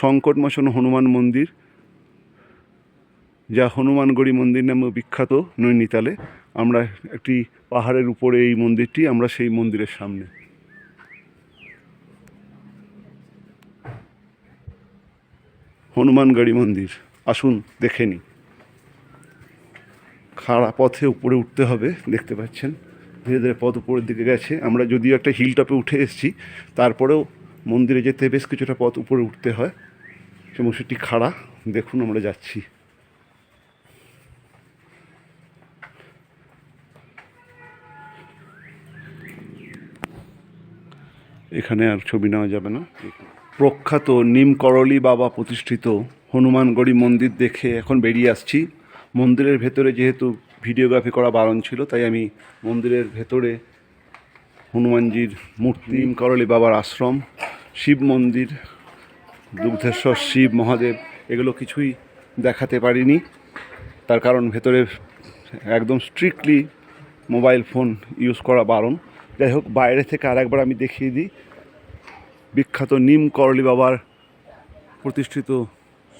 সংকটমোচন হনুমান মন্দির, যা হনুমানগড়ি মন্দির নামে বিখ্যাত নৈনিতালে। আমরা একটি পাহাড়ের উপরে এই মন্দিরটি, আমরা সেই মন্দিরের সামনে। হনুমানগড়ি মন্দির, আসুন দেখে নিই। খাড়া পথে উপরে উঠতে হবে, দেখতে পাচ্ছেন? ধীরে ধীরে পথ উপরের দিকে গেছে। আমরা যদিও একটা হিল টপে উঠে এসেছি, তারপরেও মন্দিরে যেতে বেশ কিছুটা পথ উপরে উঠতে হয়। সেটি খাড়া। দেখুন, আমরা যাচ্ছি। এখানে আর ছবি নেওয়া যাবে না। প্রখ্যাত নিমকরলি বাবা প্রতিষ্ঠিত হনুমানগড়ি মন্দির দেখে এখন বেরিয়ে আসছি। মন্দিরের ভেতরে যেহেতু ভিডিওগ্রাফি করা বারণ ছিল, তাই আমি মন্দিরের ভেতরে হনুমানজির মূর্তি, নিমকরলি বাবার আশ্রম, শিব মন্দির দুগ্ধেশ্বর, শিব, মহাদেব, এগুলো কিছুই দেখাতে পারিনি। তার কারণ ভেতরে একদম স্ট্রিক্টলি মোবাইল ফোন ইউজ করা বারণ। যাই হোক, বাইরে থেকে আরেকবার আমি দেখিয়ে দিই। বিখ্যাত নিম করলি বাবার প্রতিষ্ঠিত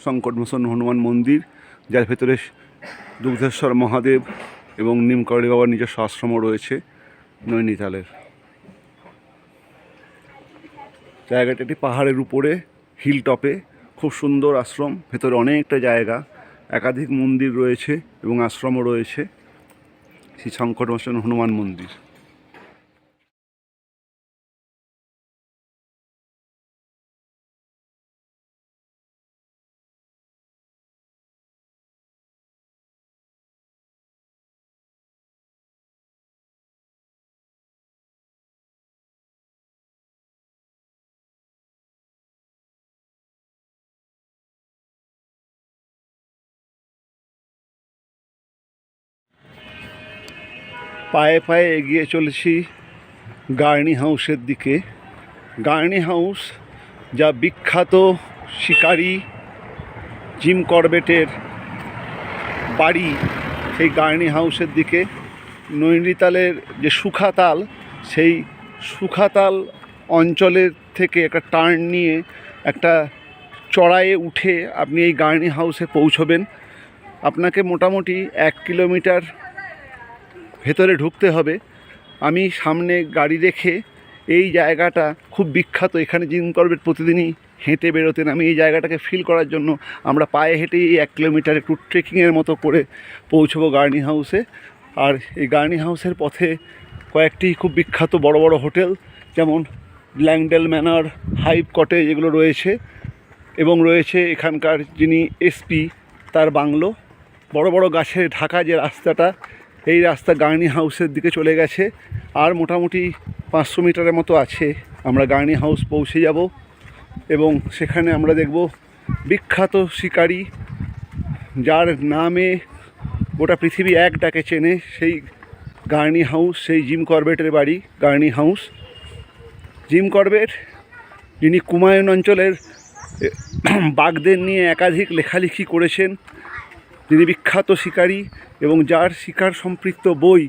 সংকটমোচন হনুমান মন্দির, যার ভেতরে দুগ্ধেশ্বর, মহাদেব এবং নিম করলি বাবার নিজস্ব আশ্রমও রয়েছে নৈনিতালের। জায়গাটা একটি পাহাড়ের উপরে। হিল টপে খুব সুন্দর আশ্রম, ভেতরে অনেকটা জায়গা, একাধিক মন্দির রয়েছে এবং আশ্রমও রয়েছে, শ্রী শঙ্কর হনুমান মন্দির। পায়ে পায়ে এগিয়ে চলেছি গার্নি হাউসের দিকে। গার্নি হাউস যা বিখ্যাত শিকারী জিম করবেটের বাড়ি সেই গার্নি হাউসের দিকে। নৈনিতালের যে সুখাতাল, সেই সুখাতাল অঞ্চলের থেকে একটা টার্ন নিয়ে একটা চড়াইয়ে উঠে আপনি এই গার্নি হাউসে পৌঁছবেন। আপনাকে মোটামুটি এক কিলোমিটার ভেতরে ঢুকতে হবে। আমি সামনে গাড়ি রেখে এই জায়গাটা খুব বিখ্যাত। এখানে জিম করবেট প্রতিদিনই হেঁটে বেরোতেন। আমি এই জায়গাটাকে ফিল করার জন্য আমরা পায়ে হেঁটেই এক কিলোমিটার একটু ট্রেকিংয়ের মতো করে পৌঁছবো গার্নি হাউসে আর এই গার্নি হাউসের পথে কয়েকটি খুব বিখ্যাত বড় বড় হোটেল, যেমন ল্যাংডেল ম্যানার হাইভ কটেজ এগুলো রয়েছে। এবং রয়েছে এখানকার যিনি এসপি তার বাংলো। বড় বড় গাছে ঢাকা যে রাস্তাটা এই রাস্তা গার্নি হাউসের দিকে চলে গেছে। আর মোটামুটি পাঁচশো মিটারের মতো আছে। আমরা গার্নি হাউস পৌঁছে যাব এবং সেখানে আমরা দেখব বিখ্যাত শিকারী, যার নামে গোটা পৃথিবী এক ডাকে চেনে। সেই গার্নি হাউস, সেই জিম করবেটের বাড়ি গার্নি হাউস। জিম করবেট, যিনি কুমায়ুন অঞ্চলের বাঘদের নিয়ে একাধিক লেখালেখি করেছেন। যিনি বিখ্যাত শিকারী এবং যার শিকার সম্পৃক্ত বই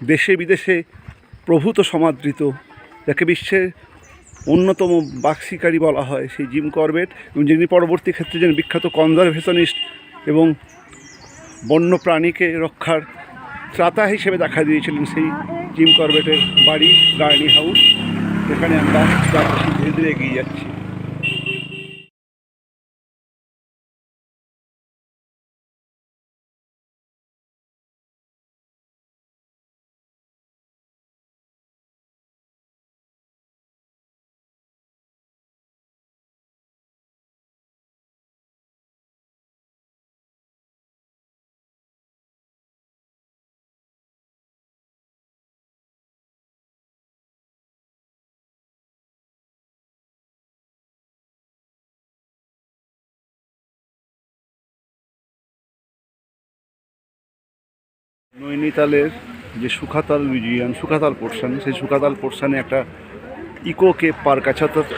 দেশে বিদেশে প্রভূত সমাদৃত, যাকে বিশ্বের অন্যতম বাঘ শিকারী বলা হয়, সেই জিম করবেট এবং যিনি পরবর্তী ক্ষেত্রে যিনি বিখ্যাত কনজারভেশনিস্ট এবং বন্য প্রাণীকে রক্ষার ত্রাতা হিসেবে দেখা দিয়েছিলেন সেই জিম করবেটের বাড়ি গার্নি হাউস এখানে আমরা ধীরে ধীরে এগিয়ে যাচ্ছি। নৈনিতালের যে সুখাতাল মিউজিয়াম, সুখাতাল পোর্শন, সেই সুখাতাল পোর্শনে একটা ইকো কেপ পার্ক আছে, অর্থাৎ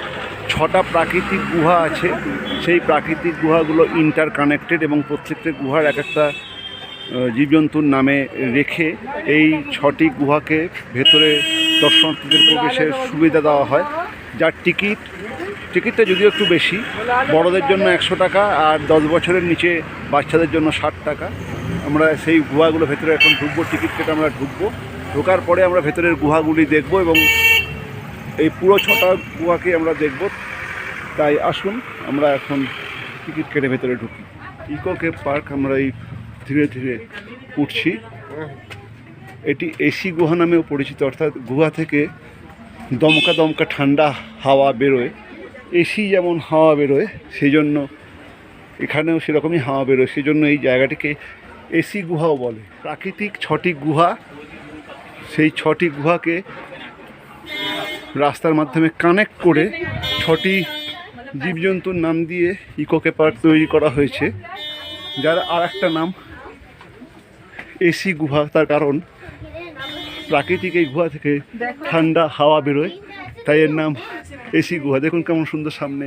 ছটা প্রাকৃতিক গুহা আছে। সেই প্রাকৃতিক গুহাগুলো ইন্টার কানেক্টেড এবং প্রত্যেকটা গুহার এক একটা জীবজন্তুর নামে রেখে এই ছটি গুহাকে ভেতরে দর্শনার্থীদের প্রবেশের সুবিধা দেওয়া হয়। যার টিকিট, টিকিটটা যদিও একটু বেশি, বড়দের জন্য একশো টাকা আর দশ বছরের নিচে বাচ্চাদের জন্য ষাট টাকা। আমরা সেই গুহাগুলো ভেতরে এখন ঢুকবো টিকিট কেটে আমরা ঢুকবো। ঢোকার পরে আমরা ভেতরের গুহাগুলি দেখব এবং এই পুরো ছটা গুহাকে আমরা দেখব। তাই আসুন, আমরা এখন টিকিট কেটে ভেতরে ঢুকি। ইকো কেপ পার্ক আমরা এই ধীরে ধীরে উঠছি। এটি এসি গুহা নামেও পরিচিত, অর্থাৎ গুহা থেকে দমকা দমকা ঠান্ডা হাওয়া বেরোয়। এসি যেমন হাওয়া বেরোয় সেই জন্য এখানেও সেরকমই হাওয়া বেরোয়। সেই জন্য এই জায়গাটিকে এসি গুহাও বলে। প্রাকৃতিক ছটি গুহা, সেই ছটি গুহাকে রাস্তার মাধ্যমে কানেক্ট করে ছটি জীবজন্তুর নাম দিয়ে ইকোকে পার্ক তৈরি করা হয়েছে, যার আর একটা নাম এসি গুহা। তার কারণ, প্রাকৃতিক এই গুহা থেকে ঠান্ডা হাওয়া বেরোয়, তাই এর নাম এসি গুহা। দেখুন কেমন সুন্দর সামনে।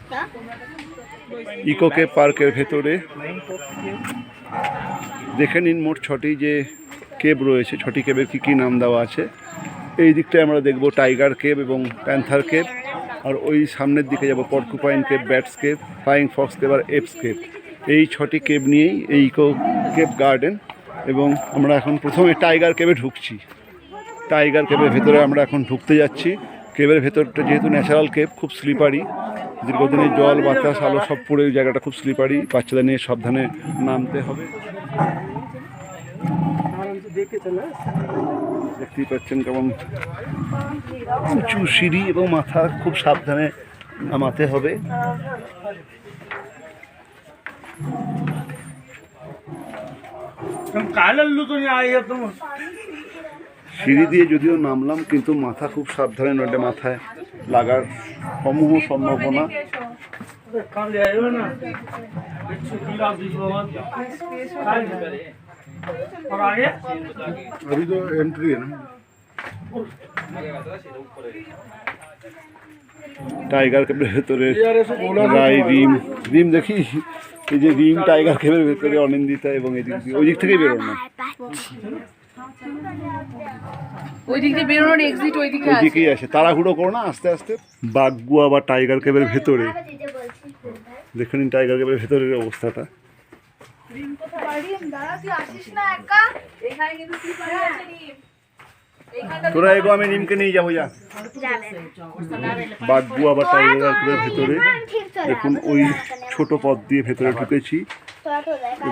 ইকোকে পার্কের ভেতরে। দেখে নিন মোট ছটি যে কেব রয়েছে, ছটি কেবের কী কী নাম দেওয়া আছে। এই দিকটায় আমরা দেখব টাইগার কেব এবং প্যান্থার কেব আর ওই সামনের দিকে যাব পর্কুপাইন কেব ব্যাটস কেব ফ্লাইং ফক্স কেব আর এপস কেব এই ছটি কেব নিয়েই এই ইকো কেব গার্ডেন এবং আমরা এখন প্রথমে টাইগার কেবে ঢুকছি। টাইগার কেবের ভেতরে আমরা এখন ঢুকতে যাচ্ছি। কেবের ভেতরটা যেহেতু ন্যাচারাল কেব খুব স্লিপারি। দীর্ঘদিনে জল বাতাস আলো সব পড়ে জায়গাটা খুব স্লিপারি বাচ্চাদের নিয়ে সাবধানে নামতে হবে। দেখতেই পাচ্ছেন কেমন উঁচু সিঁড়ি এবং মাথা খুব সাবধানে নামাতে হবে। সিঁড়ি দিয়ে যদিও নামলাম কিন্তু মাথা খুব সাবধানে নয় মাথায়। লাগার সমূহ সম্ভাবনা कहाँ ले आए हो ना एक छुट्टी का बीच में काय नहीं करे और आगे अभी तो एंट्री है ना টাইগার কেবের ভেতরে রাই রিম রিম দেখি এই যে রিম টাইগার কেবের ভেতরে অনিন্দিতা এবং এদিক দিয়ে ওই দিক থেকেই বেরোনো না ওই দিক দিয়ে বেরোনোর এক্সিট ওই দিকে আছে আছে। তাড়াহুড়ো করো না আস্তে আস্তে। বাগগুয়া বা টাইগার কেবের ভেতরে। দেখে নিন টাইগার কেবের ভেতরের অবস্থাটা। তোরা এগো আমি নিমকে নিয়ে যাব যা। বাগগুয়া বা টাইগার কেবের ভেতরে। দেখুন ওই ছোট পথ দিয়ে ভেতরে ঢুকেছি।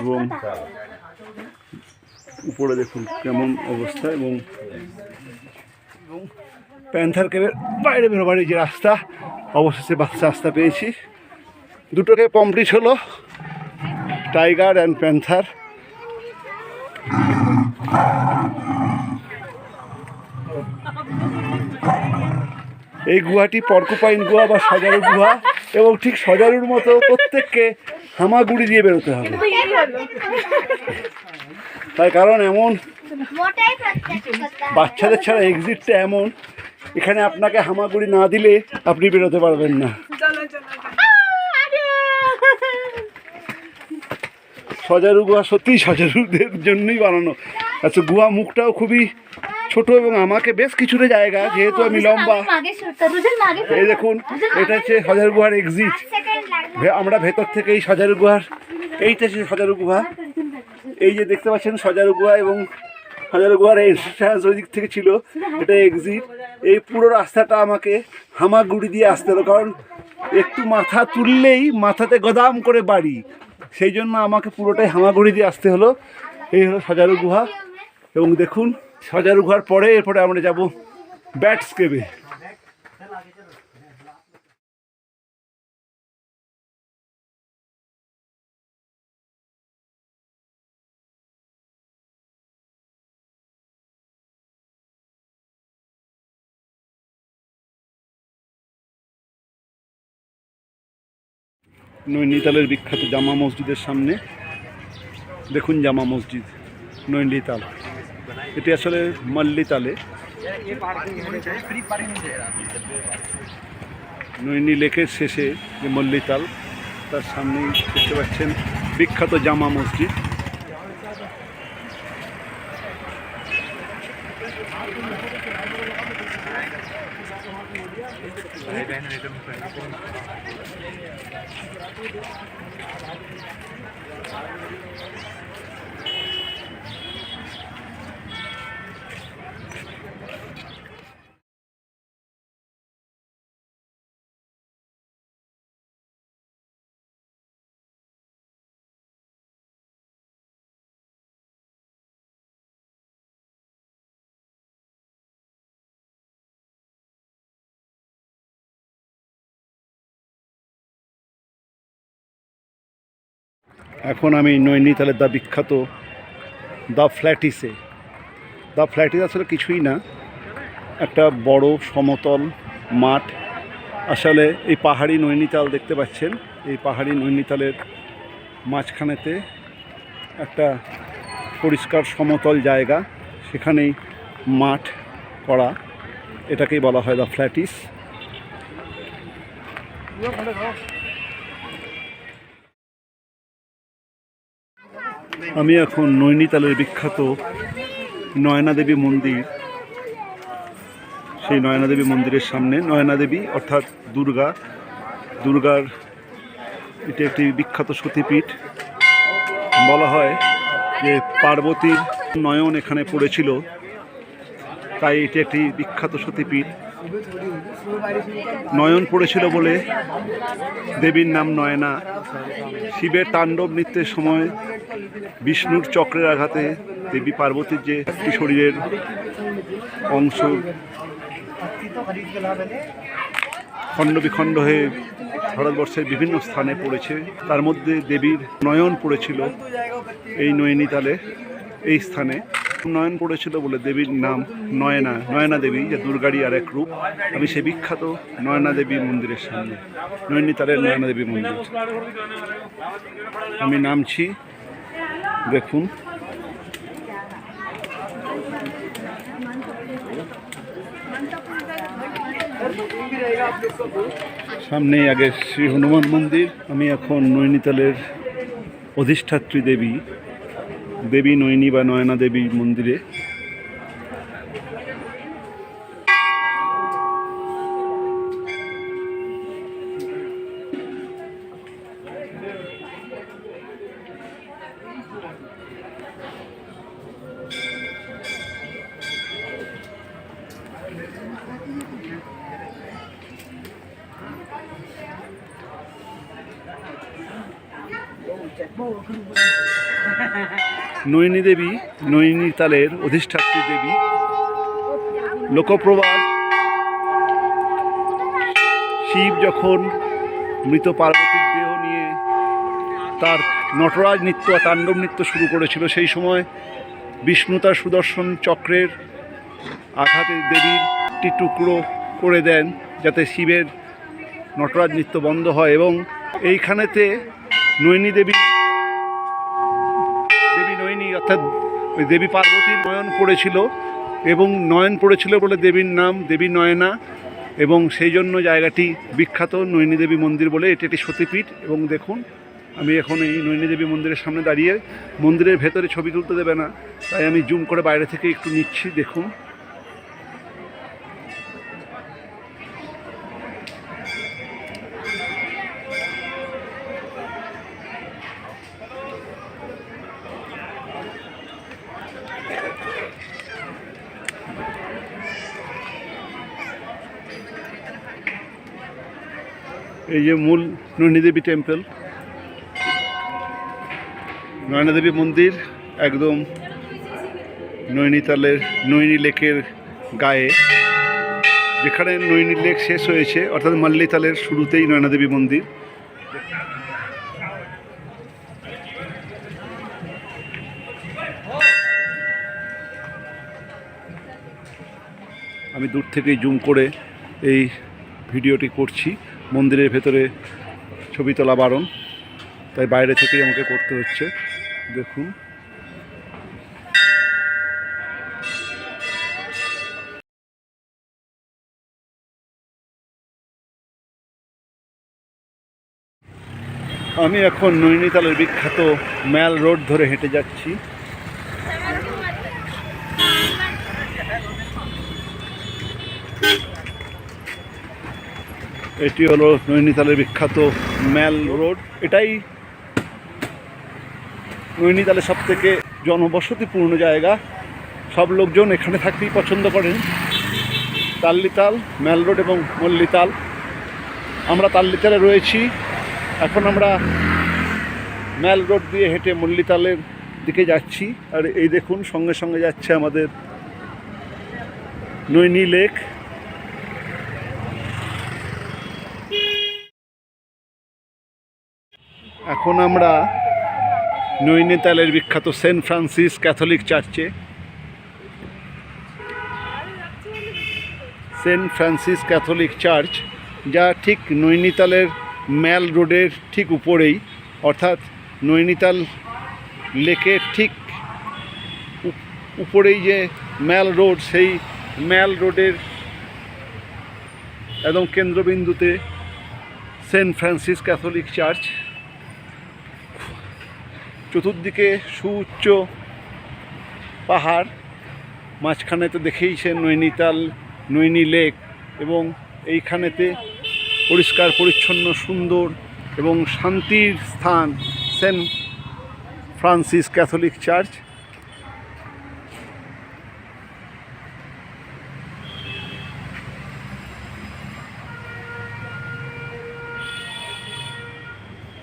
এবং উপরে দেখুন কেমন অবস্থা এবং প্যান্থার কেবের বাইরে বেরোবার যে রাস্তা, অবশেষে বাচ্চা রাস্তা পেয়েছি। দুটোকে কমপ্লিট হলো টাইগার অ্যান্ড প্যান্থার এই গুহাটি পর্কুপাইন গুহা বা সজারু গুহা এবং ঠিক সজারুর মতো প্রত্যেককে হামাগুড়ি দিয়ে বেরোতে হবে। তাই কারণ এমন বাচ্চাদের ছাড়া এক্সিটটা এমন এখানে আপনাকে হামাগুড়ি না দিলে আপনি বেরোতে পারবেন না। সজারু গুহা সত্যিই সজারুদের জন্যই বানানো। আচ্ছা গুহা মুখটাও খুবই ছোট এবং আমাকে বেশ কিছুটা জায়গা যেহেতু আমি লম্বা। এই দেখুন এটা হচ্ছে সজারু গুহার এক্সিট আমরা ভেতর থেকেই সজারু গুহার এইটা হচ্ছে সজারু গুহা। এই যে দেখতে পাচ্ছেন সজারু গুহা এবং সজারু গুহার এন্ট্রান্স ওই দিক থেকে ছিল এটা এক্সিট এই পুরো রাস্তাটা আমাকে হামাগুড়ি দিয়ে আসতে হলো, কারণ একটু মাথা তুললেই মাথাতে গদাম করে বাড়ি। সেই জন্য আমাকে পুরোটাই হামাগুড়ি দিয়ে আসতে হলো। এই হলো সজারু গুহা এবং দেখুন সজারু গুহার পরে এরপরে আমরা যাব ব্যাটস কেবে নৈনিতালের বিখ্যাত জামা মসজিদের সামনে। দেখুন জামা মসজিদ নৈনিতাল এটি আসলে মল্লিতালে। নৈনি লেকের শেষে যে মল্লিতাল, তার সামনেই দেখতে পাচ্ছেন বিখ্যাত জামা মসজিদ। এখন আমি নৈনিতালের দা বিখ্যাত দ্য ফ্ল্যাটিসে। দ্য ফ্ল্যাটিস আসলে কিছুই না, একটা বড় সমতল মাঠ। আসলে এই পাহাড়ি নৈনিতাল দেখতে পাচ্ছেন, এই পাহাড়ি নৈনিতালের মাঝখানেতে একটা পরিষ্কার সমতল জায়গা, সেখানেই মাঠ করা, এটাকেই বলা হয় দ্য ফ্ল্যাটিস। আমি এখন নৈনিতালের বিখ্যাত নয়না দেবী মন্দির। সেই নয়না দেবী মন্দিরের সামনে নয়না দেবী অর্থাৎ দুর্গা। দুর্গার এটি একটি বিখ্যাত সতীপীঠ। বলা হয় যে পার্বতীর নয়ন এখানে পড়েছিল। তাই এটি একটি বিখ্যাত সতীপীঠ। নয়ন পড়েছিল বলে দেবীর নাম নয়না। শিবের তাণ্ডব নৃত্যের সময় বিষ্ণুর চক্রের আঘাতে দেবী পার্বতীর যে একটি শরীরের অংশ খণ্ড বিখণ্ড হয়ে ভারতবর্ষের বিভিন্ন স্থানে পড়েছে, তার মধ্যে দেবীর নয়ন পড়েছিল এই নয়নিতালে এই স্থানে। নয়ন পড়েছিল বলে দেবীর নাম নয়না নয়না দেবী, যে দুর্গারই আর এক রূপ। আমি সে বিখ্যাত নয়না দেবী মন্দিরের সামনে। নয়নিতালের নয়না দেবী মন্দির। আমি নামছি, দেখুন। সামনেই আগে শ্রী হনুমান মন্দির। আমি এখন নৈনিতালের অধিষ্ঠাত্রী দেবী। দেবী নয়নী বা নয়না দেবী মন্দিরে নয়নী দেবী, নয়নী তালের অধিষ্ঠাত্রী দেবী লোকপ্রবাদ শিব যখন মৃত পার্বতীর দেহ নিয়ে তার নটরাজ নৃত্য তাণ্ডব নৃত্য শুরু করেছিল, সেই সময় বিষ্ণু তার সুদর্শন চক্রের আঘাতে দেবীর একটি টুকরো করে দেন, যাতে শিবের নটরাজ নৃত্য বন্ধ হয় এবং এইখানেতে নয়নী দেবী অর্থাৎ দেবী পার্বতীর নয়ন পড়েছিল এবং নয়ন পড়েছিল বলে দেবীর নাম দেবী নয়না এবং সেই জন্য জায়গাটি বিখ্যাত নৈনীদেবী মন্দির বলে এটি একটি সতীপীঠ এবং দেখুন, আমি এখন এই নৈনীদেবী মন্দিরের সামনে দাঁড়িয়ে মন্দিরের ভেতরে ছবি তুলতে দেবে না, তাই আমি জুম করে বাইরে থেকে একটু নিচ্ছি, দেখুন। এই যে মূল নয়নীদেবী টেম্পল, নয়নাদেবী মন্দির, একদম নৈনিতালের নৈনী লেকের গায়ে। যেখানে নৈনী লেক শেষ হয়েছে, অর্থাৎ মাল্লিতালের শুরুতেই নয়নাদেবী মন্দির। আমি দূর থেকেই জুম করে এই ভিডিওটি করছি। মন্দিরের ভেতরে ছবি তোলা বারণ। তাই বাইরে থেকেই আমাকে করতে হচ্ছে। দেখুন। আমি এখন নৈনিতালের বিখ্যাত ম্যাল রোড ধরে হেঁটে যাচ্ছি। এটি হলো নৈনিতালের বিখ্যাত ম্যাল রোড। এটাই নৈনিতালের সব থেকে জনবসতিপূর্ণ জায়গা। সব লোকজন এখানে থাকতেই পছন্দ করেন। তাল্লিতাল, ম্যাল রোড এবং মল্লিতাল। আমরা তাল্লিতালে রয়েছি। এখন আমরা ম্যাল রোড দিয়ে হেঁটে মল্লিতালের দিকে যাচ্ছি। আর এই দেখুন, সঙ্গে সঙ্গে যাচ্ছে আমাদের নৈনি লেক। এখন আমরা নৈনিতালের বিখ্যাত সেন্ট ফ্রান্সিস ক্যাথলিক চার্চে। সেন্ট ফ্রান্সিস ক্যাথলিক চার্চ, যা ঠিক নৈনিতালের ম্যাল রোডের ঠিক উপরেই, অর্থাৎ নৈনিতাল লেকের ঠিক উপ- উপরেই যে ম্যাল রোড, সেই ম্যাল রোডের একদম কেন্দ্রবিন্দুতে সেন্ট ফ্রান্সিস ক্যাথলিক চার্চ। চতুর্দিকে সুউচ্চ পাহাড়, মাঝখানে তো দেখেইছেন নৈনিতাল, নৈনি লেক এবং এইখানেতে পরিষ্কার, পরিচ্ছন্ন, সুন্দর এবং শান্তির স্থান সেন্ট ফ্রান্সিস ক্যাথলিক চার্চ।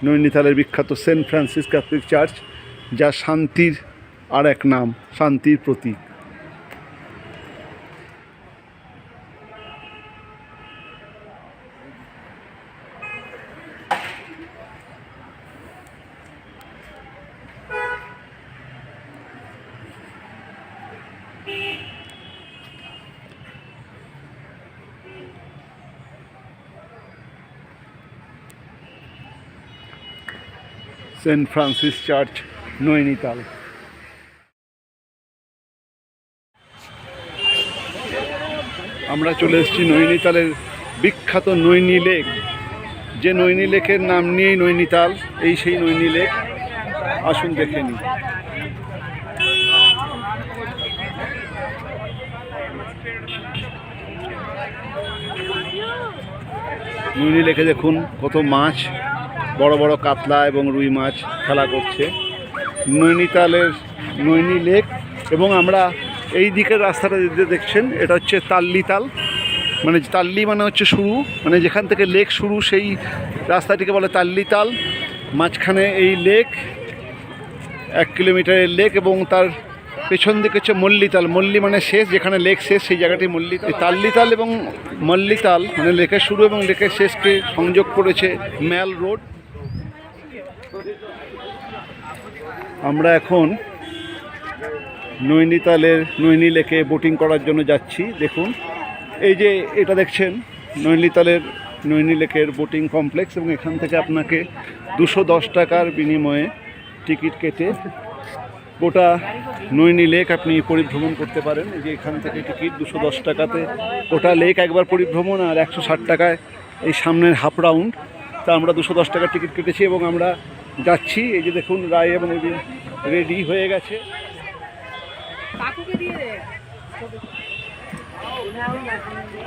নৈনিতালের বিখ্যাত সেন্ট ফ্রান্সিস ক্যাথলিক চার্চ যা শান্তির আর এক নাম শান্তির প্রতীক। Saint Francis church, Nainital. আমরা চলে এসেছি নৈনিতালের বিখ্যাত নৈনি লেক। যে নৈনি লেকের নাম নিয়েই নৈনিতাল, এই সেই নৈনি লেক। আসুন দেখে নিই। নৈনি লেকে দেখুন কত মাছ। বড় বড় কাতলা এবং রুই মাছ খেলা করছে। নৈনিতালের নৈনি লেক এবং আমরা এই দিকের রাস্তাটা যে দেখছেন, এটা হচ্ছে তাল্লিতাল। মানে তাল্লি মানে হচ্ছে শুরু। মানে যেখান থেকে লেক শুরু, সেই রাস্তাটিকে বলে তাল্লিতাল। মাঝখানে এই লেক, এক কিলোমিটারের লেক এবং তার পেছন দিকে হচ্ছে মল্লিতাল। মল্লি মানে শেষ, যেখানে লেক শেষ, সেই জায়গাটি মল্লিতাল। তাল্লিতাল এবং মল্লিতাল মানে লেকের শুরু এবং লেকের শেষকে সংযোগ করেছে ম্যাল রোড। আমরা এখন নৈনিতালের নৈনি লেকে বোটিং করার জন্য যাচ্ছি, দেখুন। এই যে এটা দেখছেন, নৈনিতালের নৈনি লেকের বোটিং কমপ্লেক্স এবং এখান থেকে আপনাকে দুশো দশ টাকার বিনিময়ে টিকিট কেটে গোটা নৈনি লেক আপনি পরিভ্রমণ করতে পারেন। এই যে এখান থেকে টিকিট দুশো দশ টাকাতে। গোটা লেক একবার পরিভ্রমণ আর একশো ষাট টাকায় এই সামনের হাফ রাউন্ড। তা আমরা দুশো দশ টাকার টিকিট কেটেছি এবং আমরা যাচ্ছি এই যে দেখুন রায় এবং রেডি হয়ে গেছে।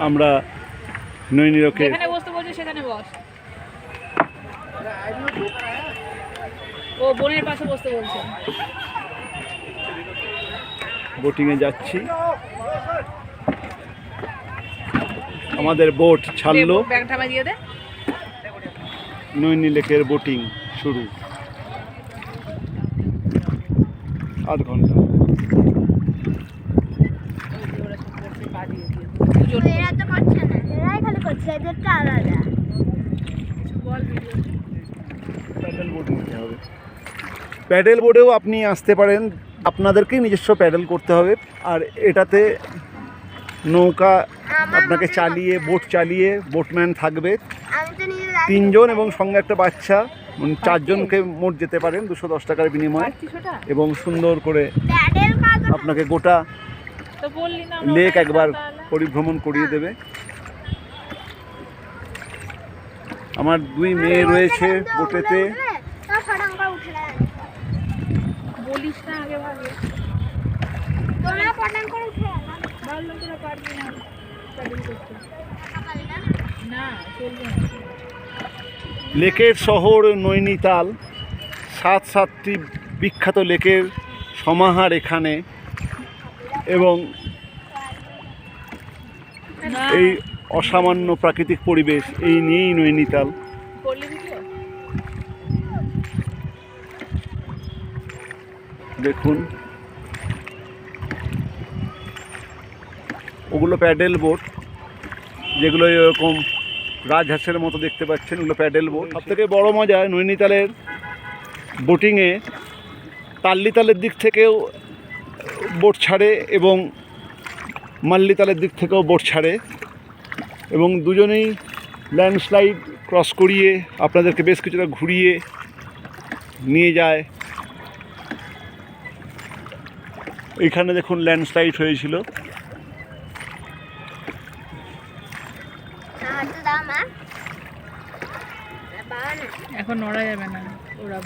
আমরা নৈনিরকে ও বোনের পাশে বসতে বলছে। বোটিংয়ে যাচ্ছি। আমাদের বোট ছাড়লো। নৈনি লেকের বোটিং শুরু আধ ঘণ্টা দুজন এরা তো করছে না এরাই খালি করছে এদেরটা আলাদা বল ভিডিও প্যাডেল বোট নিতে হবে। প্যাডেল বোর্ডেও আপনি আসতে পারেন। আপনাদেরকেই নিজস্ব প্যাডেল করতে হবে। আর এটাতে নৌকা আপনাকে চালিয়ে বোট চালিয়ে বোটম্যান থাকবে। তিনজন এবং সঙ্গে একটা বাচ্চা চারজনকে মোট যেতে পারেন দুশো দশ টাকার বিনিময়ে। এবং সুন্দর করে আপনাকে গোটা তো বললি না লেক একবার পরিভ্রমণ করিয়ে দেবে। আমার দুই মেয়ে রয়েছে বোটেতে তার ফটাং করে উঠে যায় বলিস না আগে ভাবে তোমরা ফটাং করে উঠে যায় না ভাবলাম পারবি না। প্যাডেল করতে। না চলবে না। লেকের শহর নৈনিতাল সাত সাতটি বিখ্যাত লেকের সমাহার এখানে এবং এই অসামান্য প্রাকৃতিক পরিবেশ এই নিয়েই নৈনিতাল করলি ভিডিও দেখুন। ওগুলো প্যাডেল বোট, যেগুলো এরকম রাজহাঁসের মতো দেখতে পাচ্ছেন, ওগুলো প্যাডেল বোট। সব থেকে বড় মজা নৈনিতালের বোটিংয়ে, তাল্লিতালের দিক থেকেও বোট ছাড়ে এবং মাল্লিতালের দিক থেকেও বোট ছাড়ে। এবং দুজনেই ল্যান্ডস্লাইড ক্রস করিয়ে, আপনাদেরকে বেশ কিছুটা ঘুরিয়ে নিয়ে যায়। এইখানে দেখুন ল্যান্ডস্লাইড হয়েছিল। এখন নড়া যাবে না ওরা